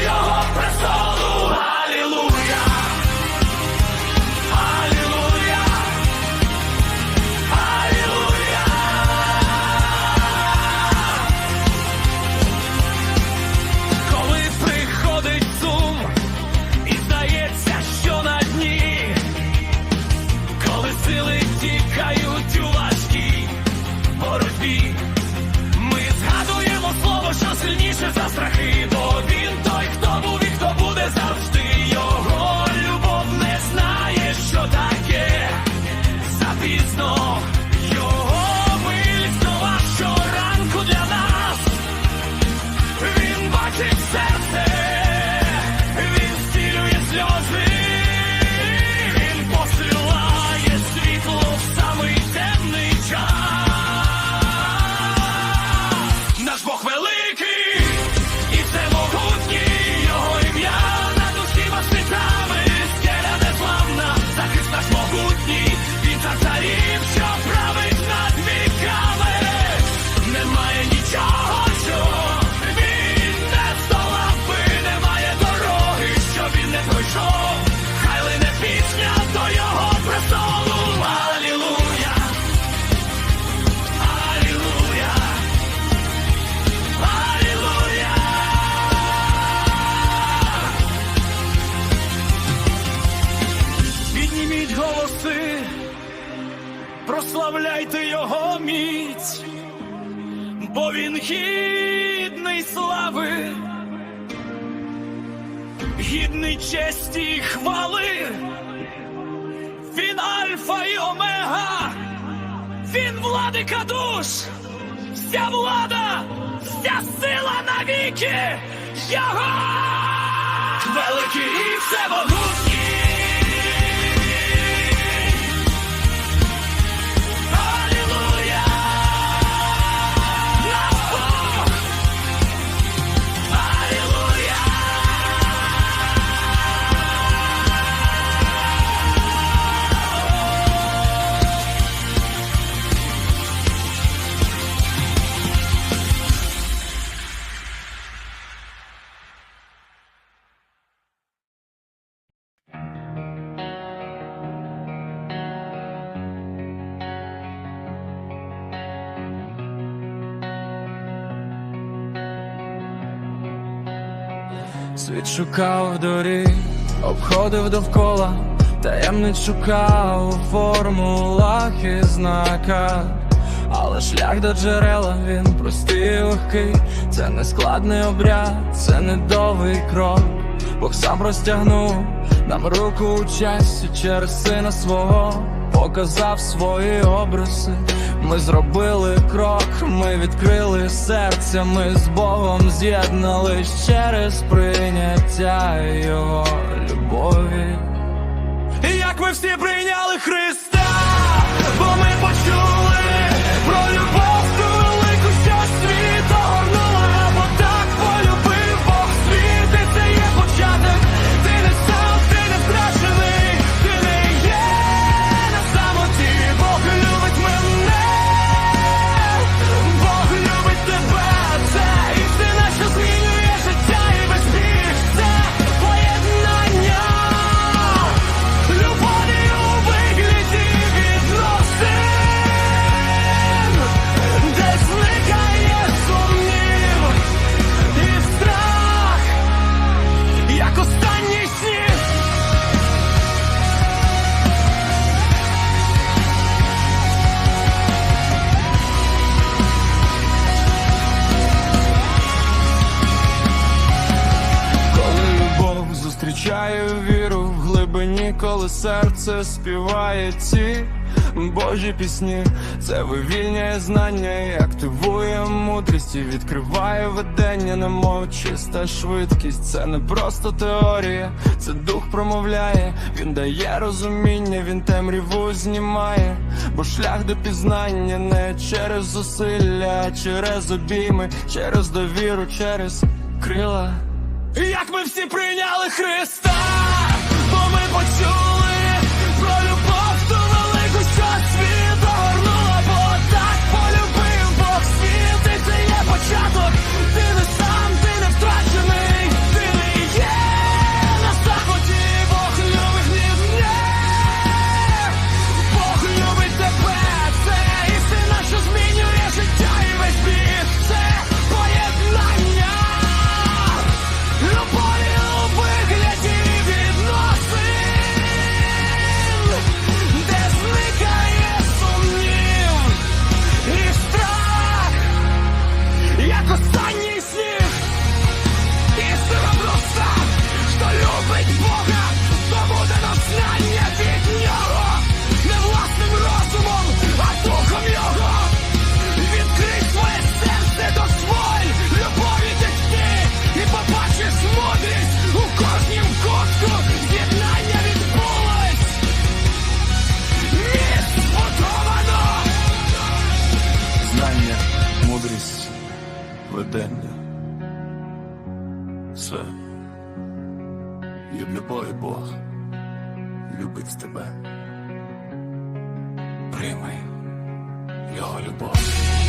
your heart він гідний слави, гідний честі і хвали, він альфа і омега, він владика душ, вся влада, вся сила навіки, його! Великий і все всемогутній. світ шукав дорі, обходив довкола, таємниць шукав у формулах і знаках, але шлях до джерела він простий легкий, це не складний обряд, це не довгий крок. Бог сам розтягнув нам руку у часі через сина свого, показав свої образи. Ми зробили крок, ми відкрили серця, ми з Богом з'єднались через прийняття його любові. І як ми всі прийняли Христа дні, коли серце співає ці Божі пісні, це вивільняє знання, і активує мудрість і відкриває видення, немов чиста швидкість. Це не просто теорія, це дух промовляє, він дає розуміння, він темряву знімає, бо шлях до пізнання не через зусилля, а через обійми, через довіру, через крила. Як ми всі прийняли Христа, бо ми почули ведення. Все. І в любові Бог любить тебе. Прийми його любов.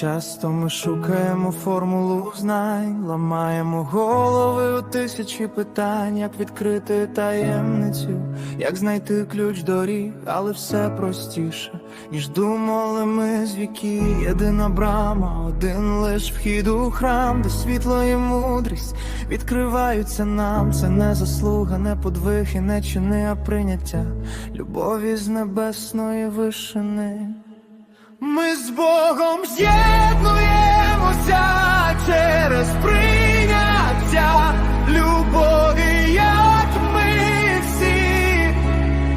Часто ми шукаємо формулу знань, ламаємо голови у тисячі питань, як відкрити таємницю, як знайти ключ доріг, але все простіше, ніж думали ми з віки. Єдина брама, один лиш вхід у храм, де світло і мудрість відкриваються нам. Це не заслуга, не подвиг і не чини, а прийняття любові з небесної вишини. Ми з Богом з'єднуємося через прийняття любові, як ми всі.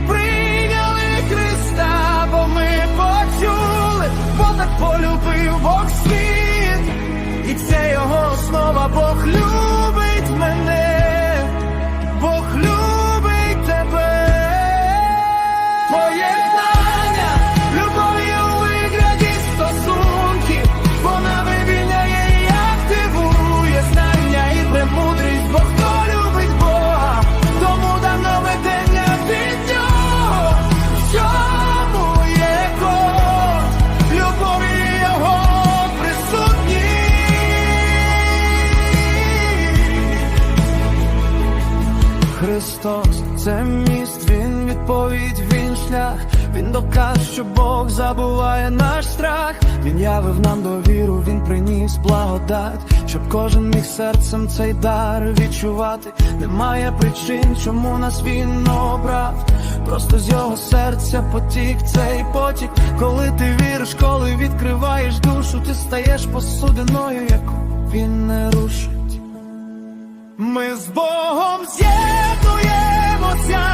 Прийняли Христа, бо ми почули, бо так полюбив Бог світ, і це його основа, Бог любить Христос це міст, Він відповідь, Він шлях, Він доказ, що Бог забуває наш страх. Він явив нам довіру, Він приніс благодать, щоб кожен міг серцем цей дар відчувати. Немає причин, чому нас він обрав. Просто з його серця потік цей потік. Коли ти віриш, коли відкриваєш душу, ти стаєш посудиною, яку він не рушить. Ми з Богом з'єднуємося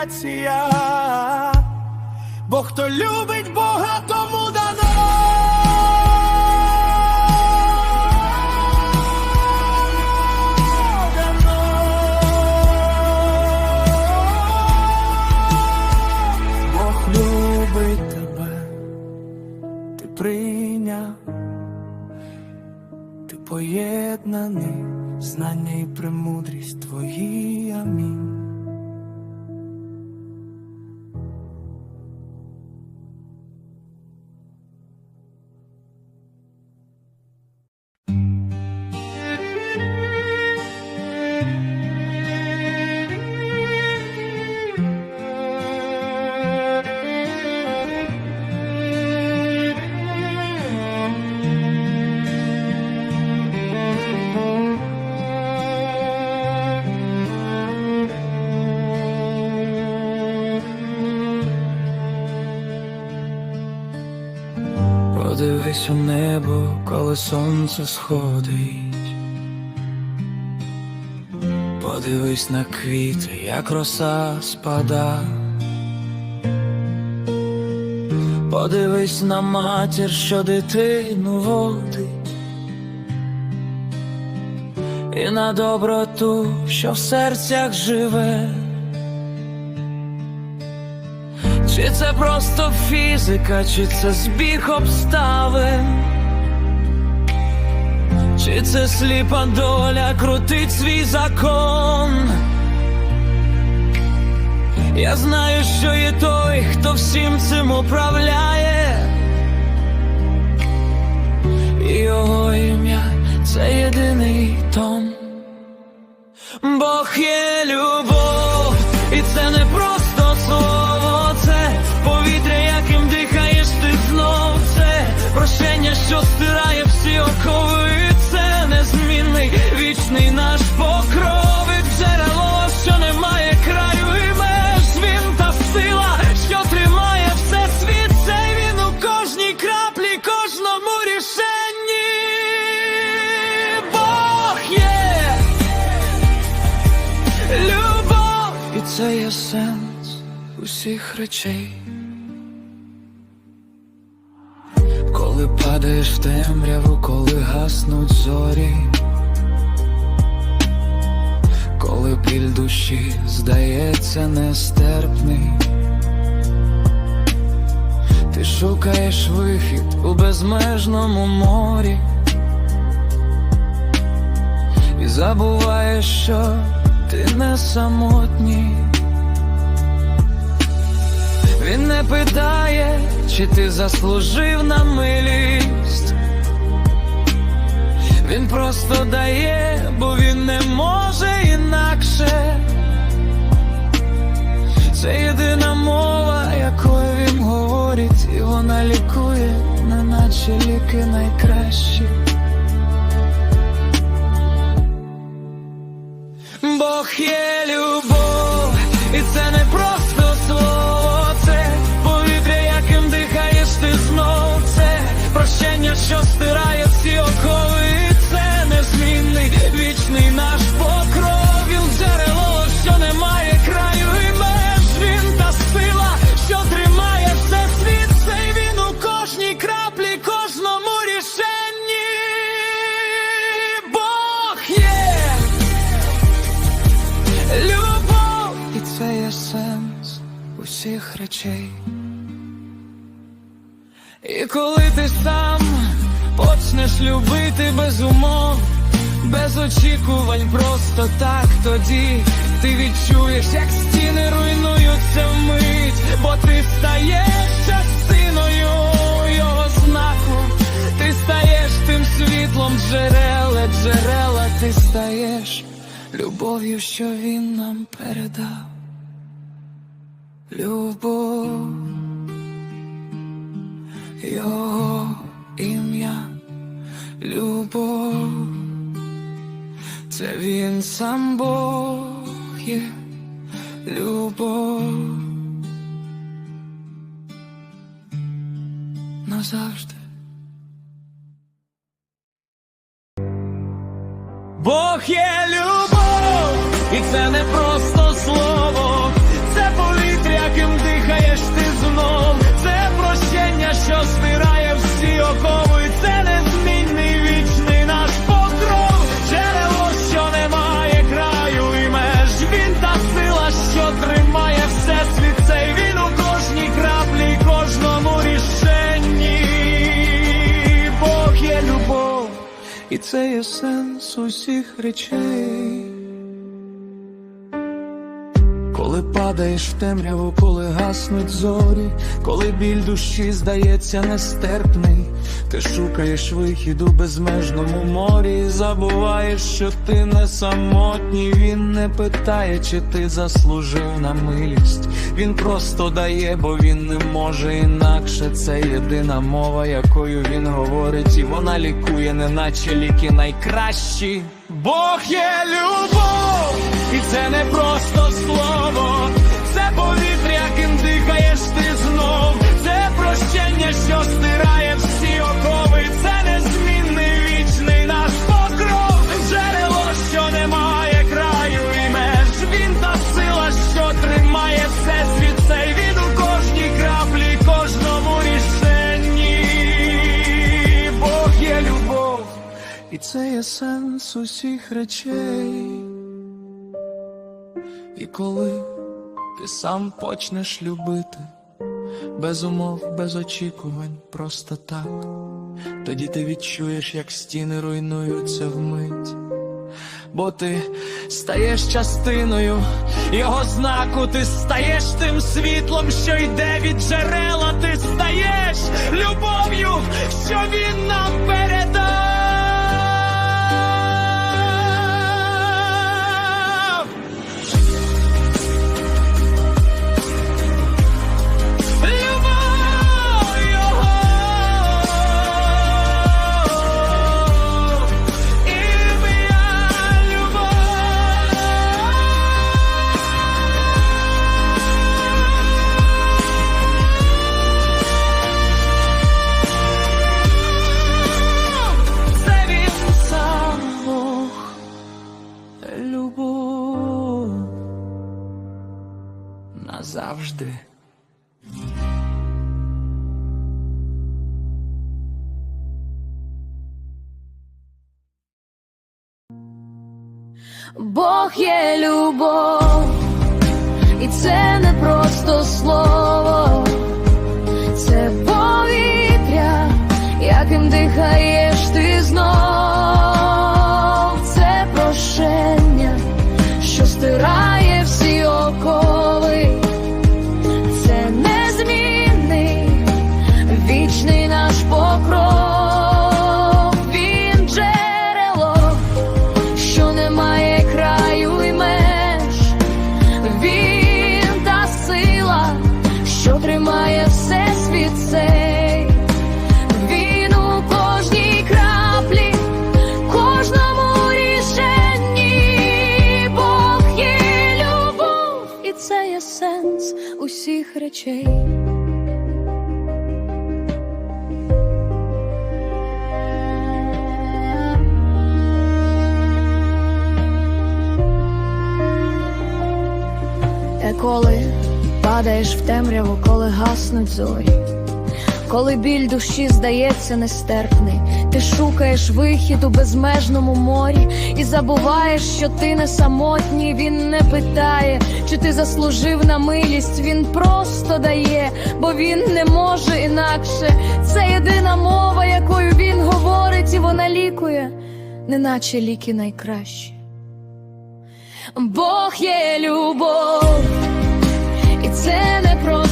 ініціація. Бо хто любить Бога, тому дано. дано. Бог любить тебе, ти прийняв, ти поєднаний, знання і премудрість твої, сонце сходить. Подивись на квіти, як роса спада. Подивись на матір, що дитину водить. І на доброту, що в серцях живе. Чи це просто фізика, чи це збіг обставин, чи це сліпа доля крутить свій закон? Я знаю, що є той, хто всім цим управляє, і його ім'я це єдиний тон. Бог є любов, і це не просто слово, це повітря, яким дихаєш ти знов. Це прощення, що стирає це є сенс усіх речей. Коли падаєш в темряву, коли гаснуть зорі, коли біль душі здається нестерпний, ти шукаєш вихід у безмежному морі і забуваєш, що ти не самотній. Питає, чи ти заслужив на милість. Він просто дає, бо він не може інакше. Це єдина мова, якою він говорить, і вона лікує, неначе ліки найкращі. Бог є любов, речей. І коли ти сам почнеш любити без умов, без очікувань, просто так тоді ти відчуєш, як стіни руйнуються вмить, бо ти стаєш частиною його знаку, ти стаєш тим світлом джерела, джерела, ти стаєш любов'ю, що він нам передав. Любов, його ім'я, любов, Це він сам Бог є любов. Назавжди. Бог є любов, і це не просто слово, це є сенс усіх речей. Падаєш в темряву, коли гаснуть зорі, коли біль душі здається нестерпний, ти шукаєш вихід у безмежному морі, забуваєш, що ти не самотній. Він не питає, чи ти заслужив на милість. Він просто дає, бо він не може інакше. Це єдина мова, якою він говорить, і вона лікує, неначе ліки найкращі. Бог є любов, і це не просто слово, це повітря, яким дихаєш ти знов, це прощення, що стирає всі окови, це незмінний вічний наш покров, джерело, що не має краю і меж. Він та сила, що тримає все світ цей він у кожній краплі, кожному рішенні. Бог є любов, і це є сенс усіх речей. І коли ти сам почнеш любити, без умов, без очікувань, просто так, тоді ти відчуєш, як стіни руйнуються вмить. Бо ти стаєш частиною його знаку, ти стаєш тим світлом, що йде від джерела, ти стаєш любов'ю, що він нам передав. Любов назавжди. Бог є любов, і це не просто слово, коли падаєш в темряву, коли гаснуть зорі, коли біль душі здається нестерпний, ти шукаєш вихід у безмежному морі і забуваєш, що ти не самотній. Він не питає, чи ти заслужив на милість. Він просто дає, бо він не може інакше. Це єдина мова, якою він говорить, і вона лікує, неначе ліки найкращі. Бог є любов, це не просто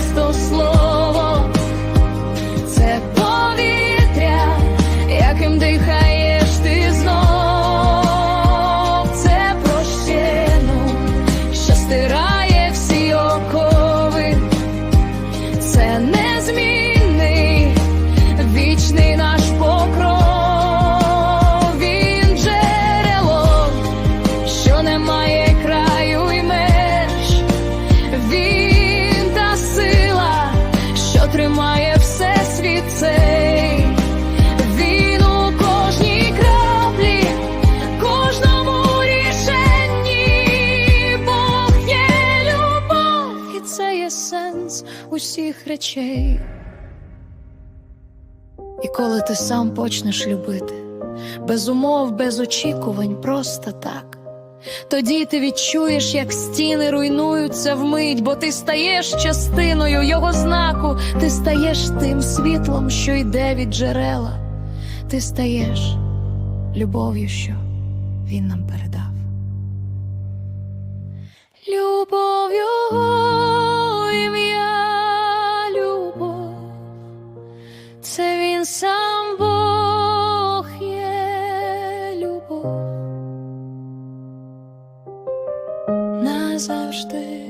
своїх речей. І коли ти сам почнеш любити, без умов, без очікувань, просто так. Тоді ти відчуєш, як стіни руйнуються вмить, бо ти стаєш частиною його знаку, ти стаєш тим світлом, що йде від джерела, ти стаєш любов'ю, що він нам передав. Любов ім'я, це він сам Бог є любов. Назавжди.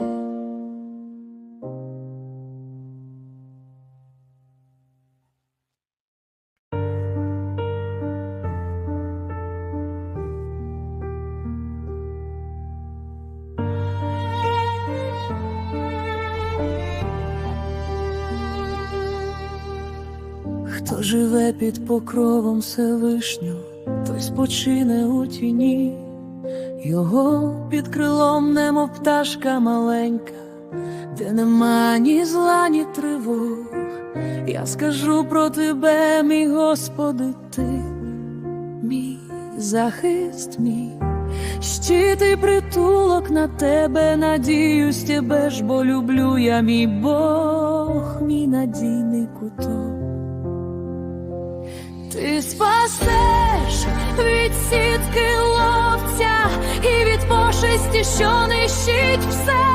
Живе під покровом Всевишнього, той спочине у тіні, його під крилом, немов пташка маленька, де нема ні зла, ні тривог. Я скажу про тебе, мій Господи, ти, мій захист мій, щит і притулок на тебе, надіюсь тебе ж, бо люблю я мій Бог, мій надійний куток. Спасеш від сітки ловця і від пошесті, що нищить все,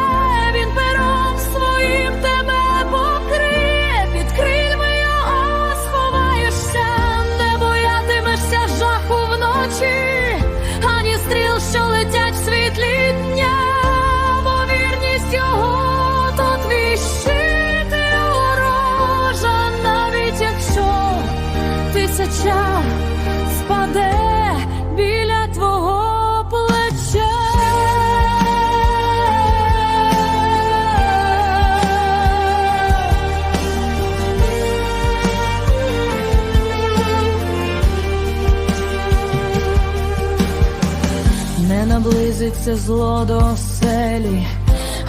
наблизиться зло до оселі,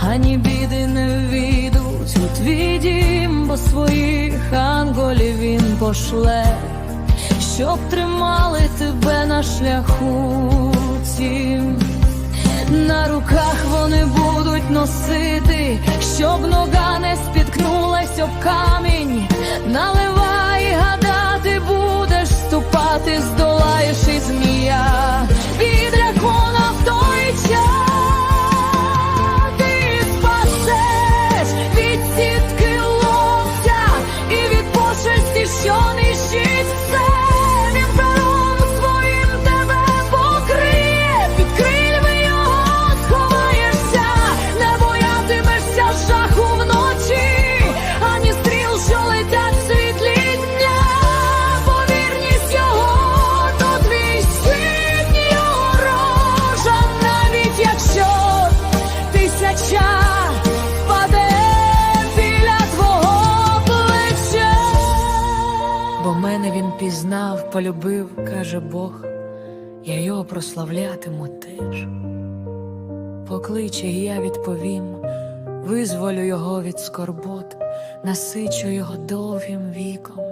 ані біди не війдуть у твій дім, бо своїх анголів він пошле, щоб тримали тебе на шляху цім. На руках вони будуть носити, щоб нога не спіткнулась об камінь. Наливай, гадати будеш, ступати, здолаєш і змія. Полюбив, каже Бог, я його прославлятиму теж. Покличе, і я відповім, визволю його від скорбот, насичу його довгим віком,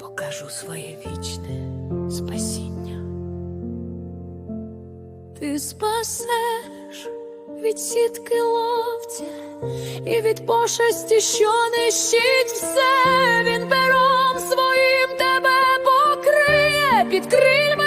покажу своє вічне спасіння. Ти спасеш від сітки ловця і від пошесті, що нищить все, він пером своїм тебе під крильми